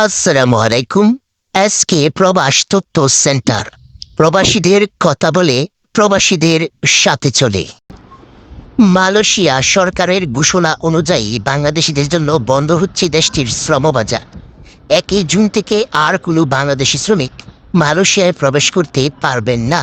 আসসালামু আলাইকুম এসকে প্রবাস তথ্য সেন্টার। প্রবাসীদের কথা বলে প্রবাসীদের সাথে চলে। মালয়েশিয়া সরকারের ঘোষণা অনুযায়ী বাংলাদেশিদের জন্য বন্ধ হচ্ছে দেশটির শ্রমবাজার। একই জুন থেকে আর কোনো বাংলাদেশি শ্রমিক মালয়েশিয়ায় প্রবেশ করতে পারবেন না।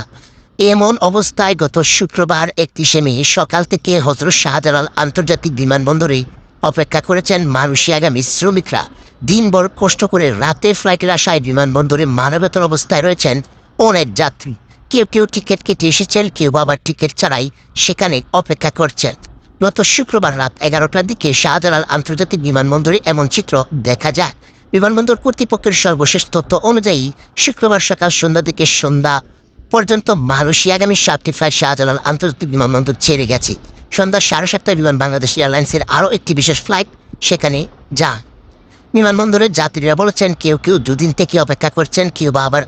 এমন অবস্থায় গত শুক্রবার একত্রিশে মে সকাল থেকে হজরত শাহজালাল আন্তর্জাতিক বিমানবন্দরে অপেক্ষা করেছেন মালয়েশিয়াগামী শ্রমিকরা দিনভর কষ্ট করে রাতে ফ্লাইটের আশায় বিমানবন্দরে মানবতর অবস্থায় রয়েছেন অনেক যাত্রী। কেউ কেউ টিকিট কেটে এসেছেন, কেউ আবার টিকিট ছাড়াই সেখানে অপেক্ষা করছেন। গত শুক্রবার রাত এগারোটার দিকে শাহজালাল আন্তর্জাতিক বিমানবন্দরে এমন চিত্র দেখা যায়। বিমানবন্দর কর্তৃপক্ষের সর্বশেষ তথ্য অনুযায়ী, শুক্রবার সকাল সন্ধ্যা থেকে সন্ধ্যা পর্যন্ত মালয়েশিয়াগামী সাতটি ফ্লাইট শাহজালাল আন্তর্জাতিক বিমানবন্দর ছেড়ে গেছে। সন্ধ্যা সাড়ে সাতটায় বিমান বাংলাদেশ এয়ারলাইন্সের আরও একটি বিশেষ ফ্লাইট সেখানে যা বিমানবন্দরের যাত্রীরা বলেছেন, কেউ কেউ দুদিন থেকে অপেক্ষা করছেন, কেউ বা আবার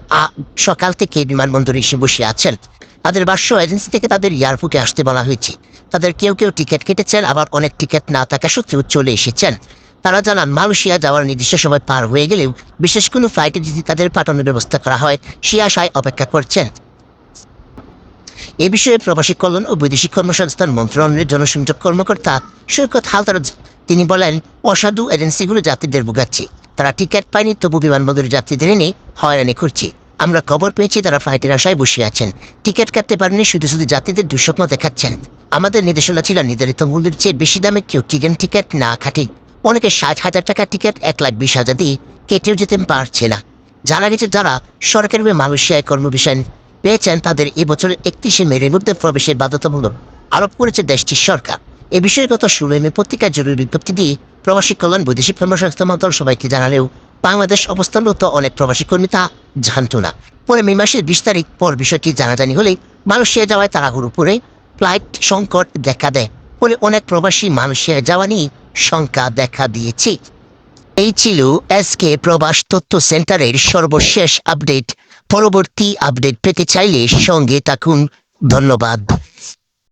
সকাল থেকে বিমানবন্দরে এসে বসে আছেন। তাদের বাস্য এজেন্সি থেকে তাদের এয়ারপোর্টে আসতে বলা হয়েছে। তাদের কেউ কেউ টিকিট কেটেছেন, আবার অনেক টিকিট না থাকা সত্ত্বেও চলে এসেছেন। তারা জানান, মালয়েশিয়া যাওয়ার নির্দিষ্ট সময় পার হয়ে গেলেও বিশেষ কোনো ফ্লাইটে যদি তাদের পাঠানোর ব্যবস্থা করা হয়, সে আশায় অপেক্ষা করছেন। এ বিষয়ে প্রবাসী কল্যাণ ও বৈদেশিক কর্মসংস্থান মন্ত্রণালয়ের জনসংযোগ কর্মকর্তা সৈকত হালদার তিনি বলেন, অসাধু এজেন্সিগুলো যাত্রীদের ভোগাচ্ছে। তারা টিকিট পায়নি, তবু বিমানবন্দরের যাত্রীদের এনে হয়রানি করছে। আমরা খবর পেয়েছি, তারা ফ্লাইটের আশায় বসে আছেন। টিকিট কাটতে পারেনি, শুধু শুধু যাত্রীদের দুঃস্বপ্ন দেখাচ্ছেন। আমাদের নির্দেশনা ছিল, নির্ধারিত মূল্যের চেয়ে বেশি দামে কেউ টিকেন টিকিট না খাটি অনেকে ষাট হাজার টাকার টিকিট, এক লাখ বিশ হাজার দিয়ে কেটেও যেতে পারছে না। জানা গেছে, যারা সরকারি মালয়েশিয়ায় কর্মবিষয় পেয়েছেন তাদের এবছরের একত্রিশে মের মধ্যে প্রবেশের বাধ্যতামূলক আরোপ করেছে দেশটির সরকার। এ বিষয়ে গত ষোলোই মে পত্রিকায় জরুরি বিজ্ঞপ্তি দিয়ে প্রবাসী কল্যাণ, বৈদেশিক কর্মসংস্থান মন্ত্রণ সবাইকে জানালেও বাংলাদেশ অবস্থানরত অনেক প্রবাসী কর্মী তা জানত না। পরে মে মাসের বিশ তারিখ পর বিষয়টি জানাজানি হলে মালয়েশিয়া যাওয়ায় তাড়াহুড়ো করে ফ্লাইট সংকট দেখা দেয়। ফলে অনেক প্রবাসী মালয়েশিয়া যাওয়া নিয়ে শঙ্কা দেখা দিয়েছে। এই ছিল এসকে প্রবাস তথ্য সেন্টারের সর্বশেষ আপডেট। পরবর্তী আপডেট পেতে চাইলে সঙ্গে থাকুন। ধন্যবাদ।